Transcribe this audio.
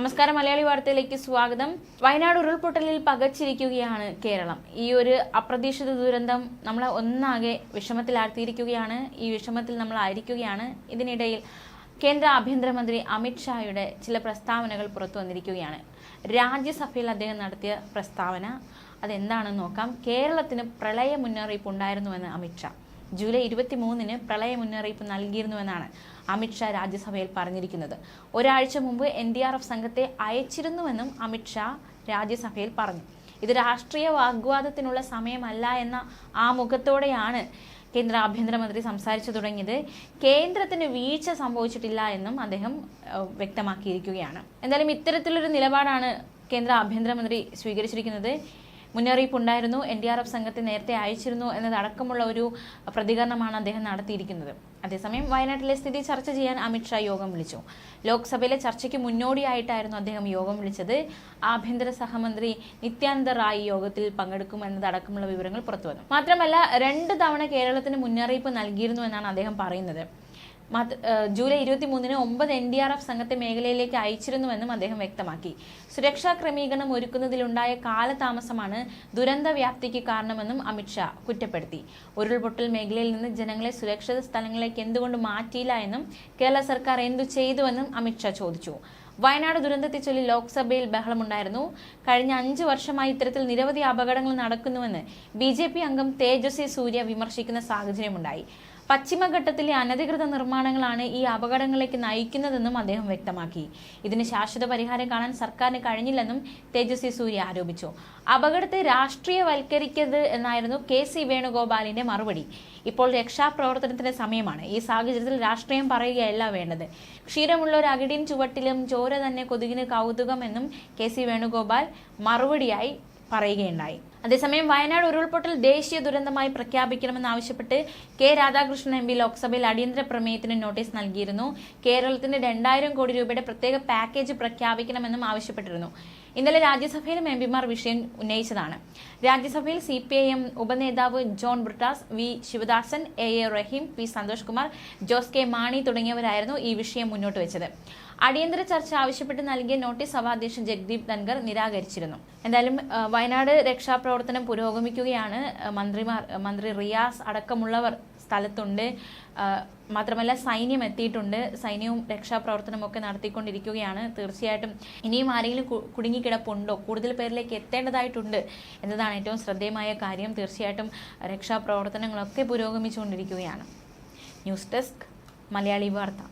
നമസ്കാരം മലയാളി വാർത്തയിലേക്ക് സ്വാഗതം. വയനാട് ഉരുൾപൊട്ടലിൽ പകച്ചിരിക്കുകയാണ് കേരളം. ഈ ഒരു അപ്രതീക്ഷിത ദുരന്തം നമ്മളെ ഒന്നാകെ വിഷമത്തിലാഴ്ത്തിയിരിക്കുകയാണ്. ഈ വിഷമത്തിൽ നമ്മൾ ആയിരിക്കുകയാണ്. ഇതിനിടയിൽ കേന്ദ്ര ആഭ്യന്തരമന്ത്രി അമിത്ഷായുടെ ചില പ്രസ്താവനകൾ പുറത്തു വന്നിരിക്കുകയാണ്. രാജ്യസഭയിൽ അദ്ദേഹം നടത്തിയ പ്രസ്താവന. അതെന്താണെന്ന് നോക്കാം. കേരളത്തിന് പ്രളയ മുന്നറിയിപ്പ് ഉണ്ടായിരുന്നുവെന്ന് അമിത് ഷാ. ജൂലൈ ഇരുപത്തി മൂന്നിന് പ്രളയ മുന്നറിയിപ്പ് നൽകിയിരുന്നുവെന്നാണ് അമിത്ഷാ രാജ്യസഭയിൽ പറഞ്ഞിരിക്കുന്നത്. ഒരാഴ്ച മുമ്പ് എൻ ഡി ആർ എഫ് സംഘത്തെ അയച്ചിരുന്നുവെന്നും അമിത്ഷാ രാജ്യസഭയിൽ പറഞ്ഞു. ഇത് രാഷ്ട്രീയ വാഗ്വാദത്തിനുള്ള സമയമല്ല എന്ന ആ മുഖത്തോടെയാണ് കേന്ദ്ര ആഭ്യന്തരമന്ത്രി സംസാരിച്ചു തുടങ്ങിയത്. കേന്ദ്രത്തിന് വീഴ്ച സംഭവിച്ചിട്ടില്ല എന്നും അദ്ദേഹം വ്യക്തമാക്കിയിരിക്കുകയാണ്. എന്തായാലും ഇത്തരത്തിലൊരു നിലപാടാണ് കേന്ദ്ര ആഭ്യന്തരമന്ത്രി സ്വീകരിച്ചിരിക്കുന്നത്. മുന്നറിയിപ്പ് ഉണ്ടായിരുന്നു എൻ ഡി ആർ എഫ് സംഘത്തെ നേരത്തെ അയച്ചിരുന്നു എന്നതടക്കമുള്ള ഒരു പ്രതികരണമാണ് അദ്ദേഹം നടത്തിയിരിക്കുന്നത്. അതേസമയം വയനാട്ടിലെ സ്ഥിതി ചർച്ച ചെയ്യാൻ അമിത്ഷാ യോഗം വിളിച്ചു. ലോക്സഭയിലെ ചർച്ചയ്ക്ക് മുന്നോടിയായിട്ടായിരുന്നു അദ്ദേഹം യോഗം വിളിച്ചത്. ആഭ്യന്തര സഹമന്ത്രി നിത്യാനന്ദ റായ് യോഗത്തിൽ പങ്കെടുക്കും എന്നതടക്കമുള്ള വിവരങ്ങൾ പുറത്തുവന്നു. മാത്രമല്ല രണ്ട് തവണ കേരളത്തിന് മുന്നറിയിപ്പ് നൽകിയിരുന്നു എന്നാണ് അദ്ദേഹം പറയുന്നത്. ജൂലൈ ഇരുപത്തി മൂന്നിന് ഒമ്പത് എൻ ഡി ആർ എഫ് സംഘത്തെ മേഖലയിലേക്ക് അയച്ചിരുന്നുവെന്നും അദ്ദേഹം വ്യക്തമാക്കി. സുരക്ഷാ ക്രമീകരണം ഒരുക്കുന്നതിലുണ്ടായ കാലതാമസമാണ് ദുരന്ത വ്യാപ്തിക്ക് കാരണമെന്നും അമിത്ഷാ കുറ്റപ്പെടുത്തി. ഉരുൾപൊട്ടൽ മേഖലയിൽ നിന്ന് ജനങ്ങളെ സുരക്ഷിത സ്ഥലങ്ങളിലേക്ക് എന്തുകൊണ്ട് മാറ്റിയില്ല എന്നും കേരള സർക്കാർ എന്തു ചെയ്തുവെന്നും അമിത്ഷാ ചോദിച്ചു. വയനാട് ദുരന്തത്തെ ചൊല്ലി ലോക്സഭയിൽ ബഹളമുണ്ടായിരുന്നു. കഴിഞ്ഞ അഞ്ച് വർഷമായി ഇത്തരത്തിൽ നിരവധി അപകടങ്ങൾ നടക്കുന്നുവെന്ന് ബി ജെ പി അംഗം തേജസ്വി സൂര്യ വിമർശിക്കുന്ന സാഹചര്യമുണ്ടായി. പശ്ചിമഘട്ടത്തിലെ അനധികൃത നിർമ്മാണങ്ങളാണ് ഈ അപകടങ്ങളിലേക്ക് നയിക്കുന്നതെന്നും അദ്ദേഹം വ്യക്തമാക്കി. ഇതിന് ശാശ്വത പരിഹാരം കാണാൻ സർക്കാരിന് കഴിഞ്ഞില്ലെന്നും തേജസ്വി സൂര്യ ആരോപിച്ചു. അപകടത്തെ രാഷ്ട്രീയവൽക്കരിക്കരുത് എന്നായിരുന്നു കെ സി വേണുഗോപാലിന്റെ മറുപടി. ഇപ്പോൾ രക്ഷാപ്രവർത്തനത്തിന്റെ സമയമാണ്. ഈ സാഹചര്യത്തിൽ രാഷ്ട്രീയം പറയുകയല്ല വേണ്ടത്. ക്ഷീരമുള്ള ഒരു അകിടിൻ ചുവട്ടിലും ചോര തന്നെ കൊതുകിന് കൗതുകമെന്നും കെ സി വേണുഗോപാൽ മറുപടിയായി പറയുകയുണ്ടായി. അതേസമയം വയനാട് ഉരുൾപൊട്ടൽ ദേശീയ ദുരന്തമായി പ്രഖ്യാപിക്കണമെന്നാവശ്യപ്പെട്ട് കെ രാധാകൃഷ്ണൻ എം പി ലോക്സഭയിൽ അടിയന്തര പ്രമേയത്തിന് നോട്ടീസ് നൽകിയിരുന്നു. കേരളത്തിന് രണ്ടായിരം കോടി രൂപയുടെ പ്രത്യേക പാക്കേജ് പ്രഖ്യാപിക്കണമെന്നും ആവശ്യപ്പെട്ടിരുന്നു. ഇന്നലെ രാജ്യസഭയിലും എം പിമാർ വിഷയം ഉന്നയിച്ചതാണ്. രാജ്യസഭയിൽ C P I M ഉപനേതാവ് John Brittas V Sivadasan A A Rahim P Santhosh Kumar Jose K Mani തുടങ്ങിയവരായിരുന്നു ഈ വിഷയം മുന്നോട്ട് വെച്ചത്. അടിയന്തര ചർച്ച ആവശ്യപ്പെട്ട് നൽകിയ നോട്ടീസ് സഭാധ്യക്ഷൻ ജഗ്ദീപ് ധൻഖർ നിരാകരിച്ചിരുന്നു. എന്തായാലും വയനാട് വയനാട് രക്ഷാപ്രവർത്തനം പുരോഗമിക്കുകയാണ്. മന്ത്രിമാർ മന്ത്രി റിയാസ് അടക്കമുള്ളവർ സ്ഥലത്തുണ്ട്. മാത്രമല്ല സൈന്യം എത്തിയിട്ടുണ്ട്. സൈന്യവും രക്ഷാപ്രവർത്തനമൊക്കെ നടത്തിക്കൊണ്ടിരിക്കുകയാണ്. തീർച്ചയായിട്ടും ഇനിയും ആരെങ്കിലും കുടുങ്ങിക്കിടപ്പുണ്ടോ? കൂടുതൽ പേരിലേക്ക് എത്തേണ്ടതായിട്ടുണ്ട് എന്നതാണ് ഏറ്റവും ശ്രദ്ധേയമായ കാര്യം. തീർച്ചയായിട്ടും രക്ഷാപ്രവർത്തനങ്ങളൊക്കെ പുരോഗമിച്ചുകൊണ്ടിരിക്കുകയാണ്. ന്യൂസ് ഡെസ്ക് മലയാളി വാർത്ത.